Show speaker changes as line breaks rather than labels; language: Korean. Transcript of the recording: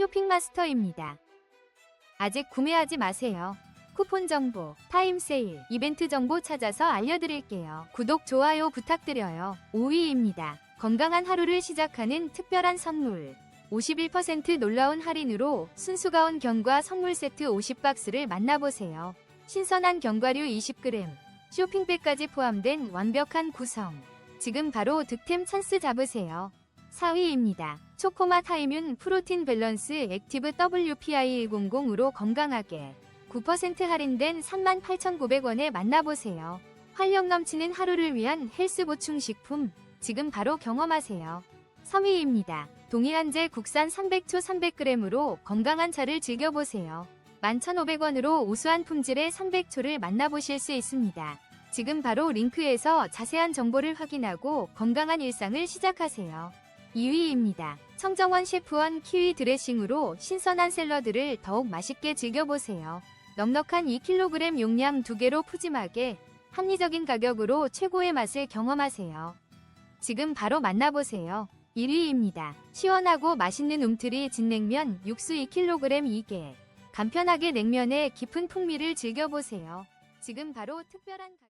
쇼핑마스터입니다. 아직 구매하지 마세요. 쿠폰 정보, 타임 세일, 이벤트 정보 찾아서 알려드릴게요. 구독, 좋아요 부탁드려요. 5위입니다. 건강한 하루를 시작하는 특별한 선물. 51% 놀라운 할인으로 순수가온 견과 선물 세트 50박스를 만나보세요. 신선한 견과류 20g, 쇼핑백까지 포함된 완벽한 구성. 지금 바로 득템 찬스 잡으세요. 4위입니다. 초코맛 하이뮨 프로틴 밸런스 액티브 WPI100으로 건강하게 9% 할인된 38,900원에 만나보세요. 활력 넘치는 하루를 위한 헬스 보충 식품 지금 바로 경험하세요. 3위입니다. 동해안제 국산 300초 300g으로 건강한 차를 즐겨보세요. 11,500원으로 우수한 품질의 300초를 만나보실 수 있습니다. 지금 바로 링크에서 자세한 정보를 확인하고 건강한 일상을 시작하세요. 2위입니다. 청정원 셰프원 키위 드레싱으로 신선한 샐러드를 더욱 맛있게 즐겨보세요. 넉넉한 2kg 용량 2개로 푸짐하게 합리적인 가격으로 최고의 맛을 경험하세요. 지금 바로 만나보세요. 1위입니다. 시원하고 맛있는 움트리 진냉면 육수 2kg 2개. 간편하게 냉면의 깊은 풍미를 즐겨보세요. 지금 바로 특별한 가...